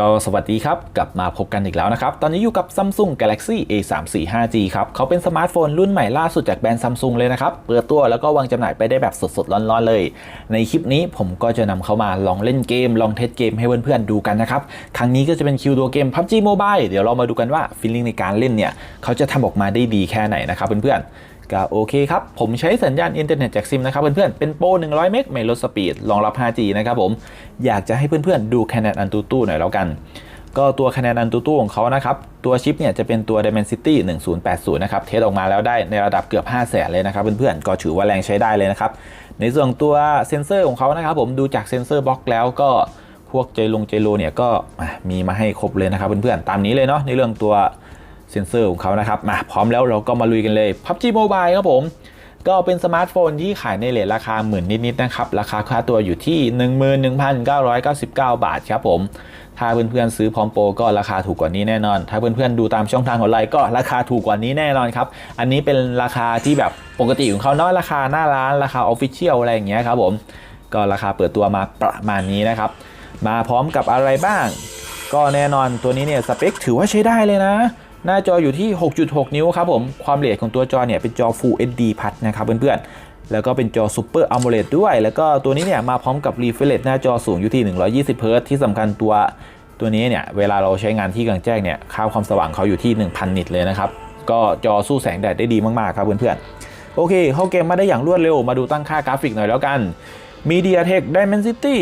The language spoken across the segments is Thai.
ก็สวัสดีครับ กลับมาพบกันอีกแล้วนะครับ ตอนนี้อยู่กับ Samsung Galaxy A345G ครับเขาเป็นสมาร์ทโฟนรุ่นใหม่ล่าสุดจากแบรนด์ Samsung เลยนะครับ เปิดตัวแล้วก็วางจำหน่ายไปได้แบบสดๆ ร้อนๆ เลย ในคลิปนี้ผมก็จะนำเขามาลองเล่นเกม ลองเทสเกมให้เพื่อนๆ ดูกันนะครับ ครั้งนี้ก็จะเป็นคิวตัวเกม PUBG Mobile เดี๋ยวเรามาดูกันว่าฟีลลิ่งในการเล่นเนี่ยเขาจะทำออกมาได้ดีแค่ไหนนะครับเพื่อนๆ ก็โอเคครับ ผมใช้สัญญาณอินเทอร์เน็ตจากซิมนะครับเพื่อนๆ เป็นโปร100 เมกไม่ลดสปีดรองรับ 5G นะครับผม อยากจะให้เพื่อนๆ ดูคะแนนอันตูตู้หน่อยแล้วกัน ก็ตัวคะแนนอันตูตู้ของเขานะครับ ตัวชิปเนี่ยจะเป็นตัว Dimensity 1080 นะครับ เทสออกมาแล้วได้ในระดับเกือบ 5 0 0แสนเลยนะครับเพื่อนๆ ก็ถือว่าแรงใช้ได้เลยนะครับ ในส่วนตัวเซนเซอร์ของเขานะครับผมดูจากเซนเซอร์บล็อกแล้วก็พวกเจลงเจโลเนี่ยก็มีมาให้ครบเลยนะครับเพื่อนๆ ตามนี้เลยเนาะในเรื่องตัว เซนเซอร์ของเขานะครับมาพร้อมแล้วเราก็มาลุยกันเลย PUBG Mobile ครับผม ก็เป็นสมาร์ทโฟนที่ขายในเลทราคาหมื่นนิดๆนะครับ ราคาค่าตัวอยู่ที่ 11,999 บาทครับผม ถ้าเพื่อนๆซื้อพร้อมโปรก็ราคาถูกกว่านี้แน่นอน ถ้าเพื่อนๆดูตามช่องทางออนไลน์ก็ราคาถูกกว่านี้แน่นอนครับ อันนี้เป็นราคาที่แบบปกติของเขาเนาะราคาหน้าร้านราคาออฟฟิเชียลอะไรอย่างเงี้ยครับผม ก็ราคาเปิดตัวมาประมาณนี้นะครับ มาพร้อมกับอะไรบ้าง ก็แน่นอนตัวนี้เนี่ยสเปคถือว่าใช้ได้เลยนะ หน้าจออยู่ที่ 6.6 นิ้วครับผม ความละเอียดของตัวจอเนี่ยเป็นจอ Full HD พัดนะครับเพื่อนๆ แล้วก็เป็นจอ Super AMOLED ด้วย แล้วก็ตัวนี้เนี่ยมาพร้อมกับ refresh หน้าจอสูงอยู่ที่ 120 Hz ที่สำคัญตัวตัวนี้เนี่ยเวลาเราใช้งานที่กลางแจ้งเนี่ยค่าความสว่างเขาอยู่ที่ 1,000 นิตเลยนะครับ ก็จอสู้แสงแดดได้ดีมากๆครับเพื่อนๆ โอเค เข้าเกมมาได้อย่างรวดเร็ว มาดูตั้งค่ากราฟิกหน่อยแล้วกัน MediaTek Dimensity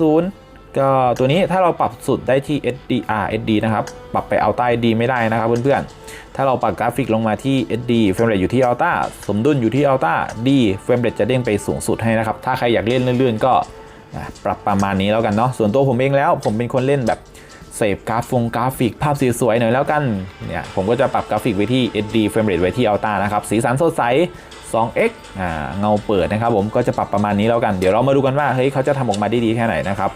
1080 ก็ตัวนี้ถ้าเราปรับสุดได้ที่ SDR SD นะครับ ปรับไปเอาใต้ SD ไม่ได้นะครับเพื่อนๆ ถ้าเราปรับกราฟิกลงมาที่ SD เฟรมเรทอยู่ที่ Ultra สมดุลอยู่ที่ Ultra D เฟรมเรทจะเด้งไปสูงสุดให้นะครับ ถ้าใครอยากเล่นเลื่อนๆ ก็ปรับประมาณนี้แล้วกันเนาะ ส่วนตัวผมเองแล้วผมเป็นคนเล่นแบบเสพกราฟฟงกราฟิกภาพสวยๆหน่อยแล้วกัน เนี่ยผมก็จะปรับกราฟิกไว้ที่ SD เฟรมเรทไว้ที่ Ultra นะครับ สีสันสดใส 2x อ่าเงาเปิดนะครับผมก็จะปรับประมาณนี้แล้วกัน เดี๋ยวเรามาดูกันว่าเฮ้ยเขาจะทำออกมาได้ดีแค่ไหนนะครับ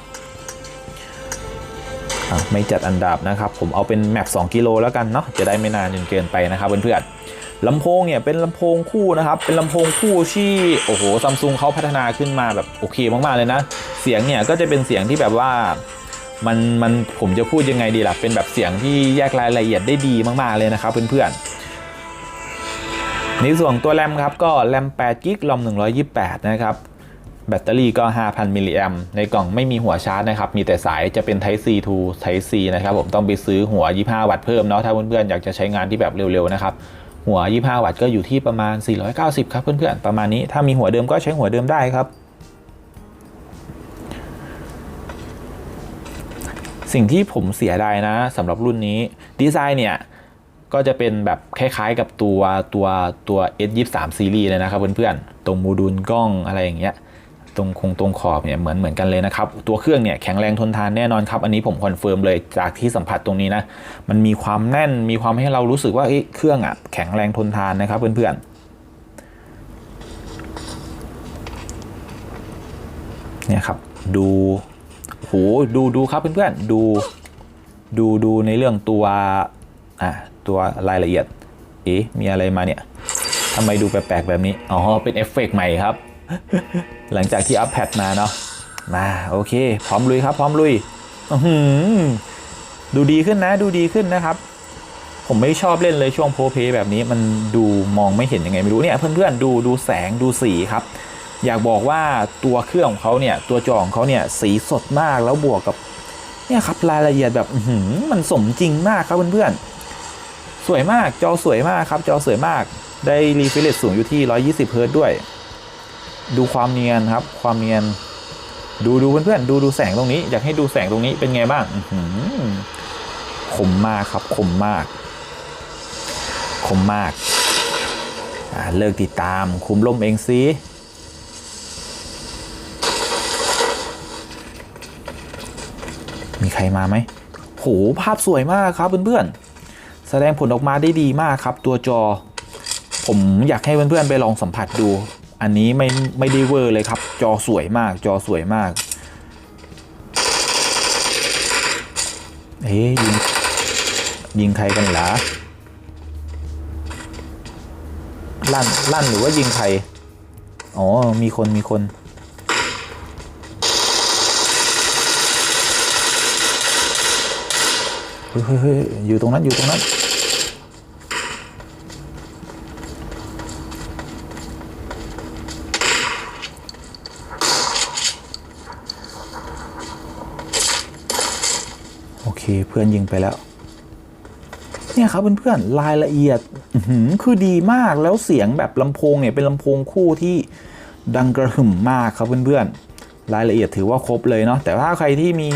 ไม่จัดอันดับนะครับ ผมเอาเป็นแมป2กิโลแล้วกันเนาะจะได้ไม่นานจนเกินไปนะครับเพื่อนๆลำโพงเนี่ยเป็นลำโพงคู่นะครับ เป็นลำโพงคู่ที่โอ้โหซัมซุงเขาพัฒนาขึ้นมาแบบโอเคมากๆเลยนะ เสียงเนี่ยก็จะเป็นเสียงที่แบบว่ามันมันผมจะพูดยังไงดีล่ะ เป็นแบบเสียงที่แยกรายละเอียดได้ดีมากๆเลยนะครับเพื่อนๆในส่วนตัวแรมครับก็แรม8กิกลอม128 นะครับ แบตเตอรี่ก็ 5,000 มิลลิแอมในกล่องไม่มีหัวชาร์จนะครับ มีแต่สายจะเป็น Type C to Type C นะครับ ผมต้องไปซื้อหัว 25 วัตต์เพิ่มเนาะ ถ้าเพื่อนๆ อยากจะใช้งานที่แบบเร็วๆ นะครับ หัว 25 วัตต์ก็อยู่ที่ประมาณ 490 ครับเพื่อนๆ ประมาณนี้ ถ้ามีหัวเดิมก็ใช้หัวเดิมได้ครับ สิ่งที่ผมเสียดายนะสำหรับรุ่นนี้ ดีไซน์เนี่ยก็จะเป็นแบบคล้ายๆกับตัวตัวตัว S23 ซีรีส์เลยนะครับเพื่อนๆ ตรงโมดูลกล้องอะไรอย่างเงี้ย ตรงคงตรงขอบเนี่ยเหมือนเหมือนกันเลยนะครับ ตัวเครื่องเนี่ยแข็งแรงทนทานแน่นอนครับ อันนี้ผมคอนเฟิร์มเลยจากที่สัมผัสตรงนี้นะ มันมีความแน่นมีความให้เรารู้สึกว่าเอ้เครื่องอะแข็งแรงทนทานนะครับเพื่อนๆเนี่ยครับดูโหดูดูครับเพื่อนๆดูดูดูในเรื่องตัวอะตัวรายละเอียดเอ๊ะมีอะไรมาเนี่ยทำไมดูแปลกๆแบบนี้ อ๋อ เป็นเอฟเฟกต์ใหม่ครับ หลังจากที่อัปแพดมาเนาะมาโอเค พร้อมลุยครับ พร้อมลุยอืดูดีขึ้นนะ ดูดีขึ้นนะครับ ผมไม่ชอบเล่นเลยช่วงโพเพแบบนี้มันดูมองไม่เห็นยังไงไม่รู้เนี่ย เพื่อนๆดูดูแสงดูสีครับ อยากบอกว่าตัวเครื่องของเขาเนี่ย ตัวจอของเขาเนี่ยสีสดมากแล้วบวกกับ เนี่ยครับรายละเอียดแบบอืมันสมจริงมากครับเพื่อนๆสวยมากจอสวยมากครับ จอสวยมากได้รีเฟรชสูงอยู่ที่ 120เฮิร์ตด้วย ดูความเนียนครับ ความเนียน ดูดูเพื่อนๆดูดูแสงตรงนี้ อยากให้ดูแสงตรงนี้เป็นไงบ้างอื้อหือคมมากครับคมมากคมมากเลิกติดตาม คุมล่มเองสิมีใครมาไหมโหภาพสวยมากครับเพื่อนๆ แสดงผลออกมาได้ดีมากครับ ตัวจอ ผมอยากให้เพื่อนๆไปลองสัมผัสดู อันนี้ไม่ไม่ได้เวอร์เลยครับ จอสวยมาก จอสวยมาก เอ๊ยยิงยิงใครกันล่ะลั่นลั่นหรือว่ายิงใคร อ๋อ มีคนมีคน เฮ้ยเฮ้ยเฮ้ยอยู่ตรงนั้นอยู่ตรงนั้น โอเคเพื่อนยิงไปแล้ว เนี่ยครับเพื่อนๆรายละเอียดคือดีมากแล้วเสียงแบบลำโพงเนี่ยเป็นลำโพงคู่ที่ดังกระหึ่มมากครับเพื่อนๆรายละเอียดถือว่าครบเลยเนาะแต่ถ้าใครที่มี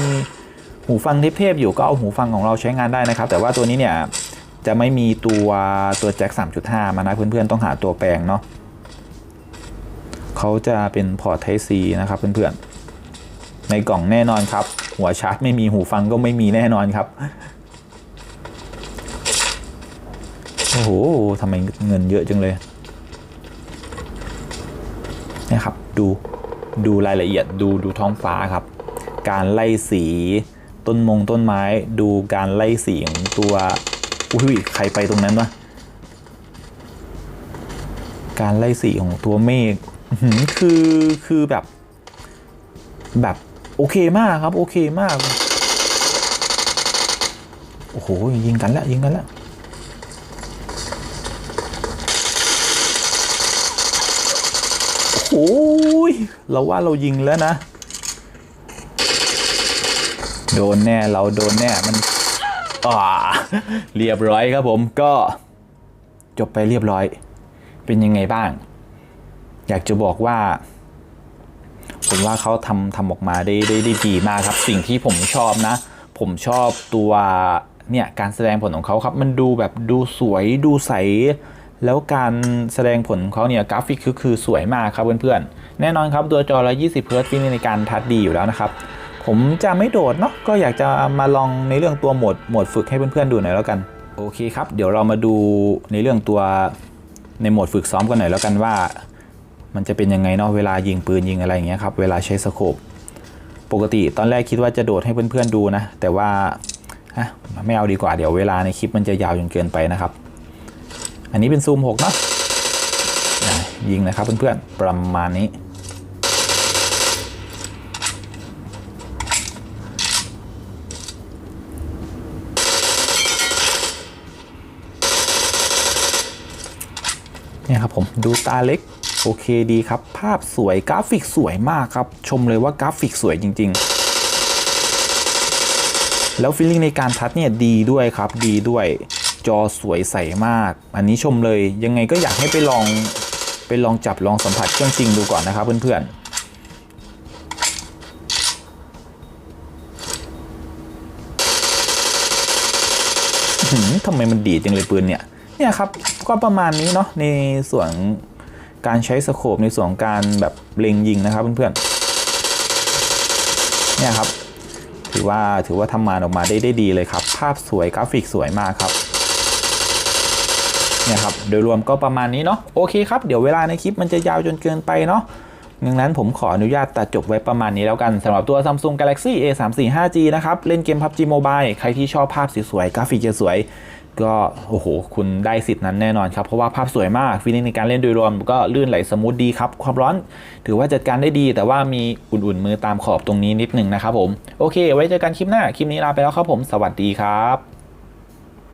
หูฟังเทพๆอยู่ก็เอาหูฟังของเราใช้งานได้นะครับ แต่ว่าตัวนี้เนี่ยจะไม่มีตัวตัวแจ็ค 3.5 มานะเพื่อนๆต้องหาตัวแปลงเนาะเขาจะเป็นพอร์ต Type C นะครับเพื่อนๆในกล่องแน่นอนครับ หัวชาร์จไม่มีหูฟังก็ไม่มีแน่นอนครับ โอ้โหทำไมเงินเยอะจังเลยนะครับดูดูรายละเอียดดูดูท้องฟ้าครับ การไล่สีต้นมงต้นไม้ ดูการไล่สีของตัวอุ้ยใครไปตรงนั้นวะการไล่สีของตัวเมฆคือคือแบบแบบ โอเคมากครับ โอเคมาก โอ้โห ยิงกันแล้วยิงกันแล้วโอ้ยเราว่าเรายิงแล้วนะ โดนแน่เราโดนแน่มันอ่าเรียบร้อยครับผมก็จบไปเรียบร้อย เป็นยังไงบ้าง อยากจะบอกว่า ผมว่าเขาทำทำออกมาได้ได้ได้ดีมากครับ สิ่งที่ผมชอบนะ ผมชอบตัวเนี่ยการแสดงผลของเขาครับมันดูแบบดูสวยดูใส แล้วการแสดงผลของเขาเนี่ยกราฟิกคือคือสวยมากครับเพื่อนๆ แน่นอนครับตัวจอ120เฮิร์ตซ์ฟิล์มในการทัดดีอยู่แล้วนะครับ ผมจะไม่โดดเนาะก็อยากจะมาลองในเรื่องตัวโหมดโหมดฝึกให้เพื่อนๆดูหน่อยแล้วกันโอเคครับ เดี๋ยวเรามาดูในเรื่องตัวในโหมดฝึกซ้อมกันหน่อยแล้วกันว่า มันจะเป็นยังไงเนาะเวลายิงปืนยิงอะไรอย่างเงี้ยครับเวลาใช้สโคปปกติตอนแรกคิดว่าจะโดดให้เพื่อนๆดูนะ แต่ว่าฮะไม่เอาดีกว่าเดี๋ยวเวลาในคลิปมันจะยาวจนเกินไปนะครับ อันนี้เป็นซูม6เนาะอะยิงนะครับเพื่อนๆประมาณนี้เนี่ยครับผมดูตาเล็ก โอเคดีครับ ภาพสวยกราฟิกสวยมากครับ ชมเลยว่ากราฟิกสวยจริง ๆ แล้วฟีลลิ่งในการทัดเนี่ยดีด้วยครับ ดีด้วย จอสวยใสมาก อันนี้ชมเลยยังไงก็อยากให้ไปลองไปลองจับลองสัมผัสเครื่องจริงดูก่อนนะครับเพื่อนๆอื้อหือทำไมมันดีจังเลยปืนเนี่ย เนี่ยครับ ก็ประมาณนี้เนาะในส่วน การใช้สโคปในส่วนของการแบบเล็งยิงนะครับเพื่อนๆเนี่ยครับ ถือว่าถือว่าทำงานออกมาได้ได้ดีเลยครับ ภาพสวยกราฟิกสวยมากครับเนี่ยครับโดยรวมก็ประมาณนี้เนาะโอเคครับเดี๋ยวเวลาในคลิปมันจะยาวจนเกินไปเนาะดังนั้นผมขออนุญาตตัดจบไว้ประมาณนี้แล้วกันสำหรับตัว Samsung Galaxy A34 5G นะครับ เล่นเกม PUBG Mobile ใครที่ชอบภาพสวยๆกราฟิกสวย ก็โอ้โห คุณได้สิทธิ์นั้นแน่นอนครับ เพราะว่าภาพสวยมากฟีลลิ่งในการเล่นโดยรวมก็ลื่นไหลสมูทดีครับ ความร้อนถือว่าจัดการได้ดี แต่ว่ามีอุ่นๆมือตามขอบตรงนี้นิดหนึ่งนะครับผม โอเค ไว้เจอกันคลิปหน้า คลิปนี้ลาไปแล้วครับผม สวัสดีครับ